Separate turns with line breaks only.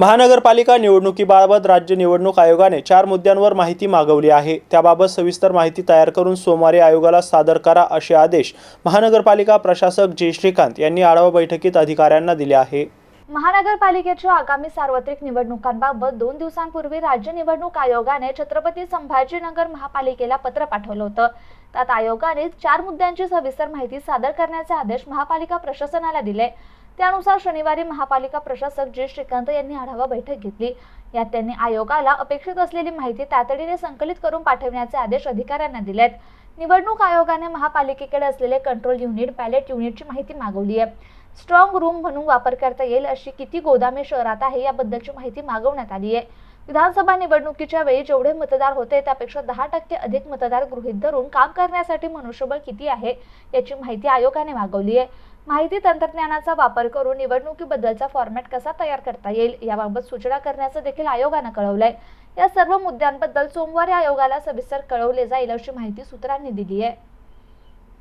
महानगरपालिका निवडणुकीबाबत राज्य निवडणूक आयोगाने चार मुद्द्यांवर माहिती मागवली आहे. त्याबाबत सविस्तर माहिती तयार करून सोमवारी आयोगाला सादर करा असे आदेश महानगरपालिका प्रशासक जे. श्रीकांत यांनी आढावा बैठकीत अधिकाऱ्यांना दिले आहे.
महानगरपालिकेच्या आगामी सार्वत्रिक निवडणुकांबाबत दोन दिवसांपूर्वी राज्य निवडणूक आयोगाने छत्रपती संभाजीनगर महापालिकेला पत्र पाठवलं होतं. त्यात आयोगाने चार मुद्द्यांची सविस्तर माहिती सादर करण्याचे आदेश महापालिका प्रशासनाला दिले. त्यानुसार शनिवारी महापालिका प्रशासक जे श्रीकांत यांनी आढावा बैठक घेतली. यात त्यांनी आयोगाला अपेक्षित असलेली माहिती तातडीने संकलित करून पाठवण्याचे आदेश अधिकाऱ्यांना दिलेत. निवडणूक आयोगाने महापालिकेकडे असलेले कंट्रोल युनिट बॅलेट युनिटची माहिती मागवली आहे. स्ट्रॉंग रूम म्हणून वापर करता येईल अशी किती गोदामे शहरात आहे याबद्दलची माहिती मागवण्यात आली आहे. विधानसभा निवडणुकीच्या वेळी जेवढे मतदार होते त्यापेक्षा दहा टक्के अधिक मतदार गृहीत धरून काम करण्यासाठी मनुष्यबळ किती आहे याची माहिती आयोगाने मागवली आहे. माहिती तंत्रज्ञानाचा वापर करून निवडणुकीबद्दलचा फॉर्मॅट कसा तयार करता येईल याबाबत सूचना करण्याचं देखील आयोगानं कळवलंय. या सर्व मुद्द्यांबद्दल सोमवारी आयोगाला सविस्तर कळवले जाईल अशी माहिती सूत्रांनी दिली आहे.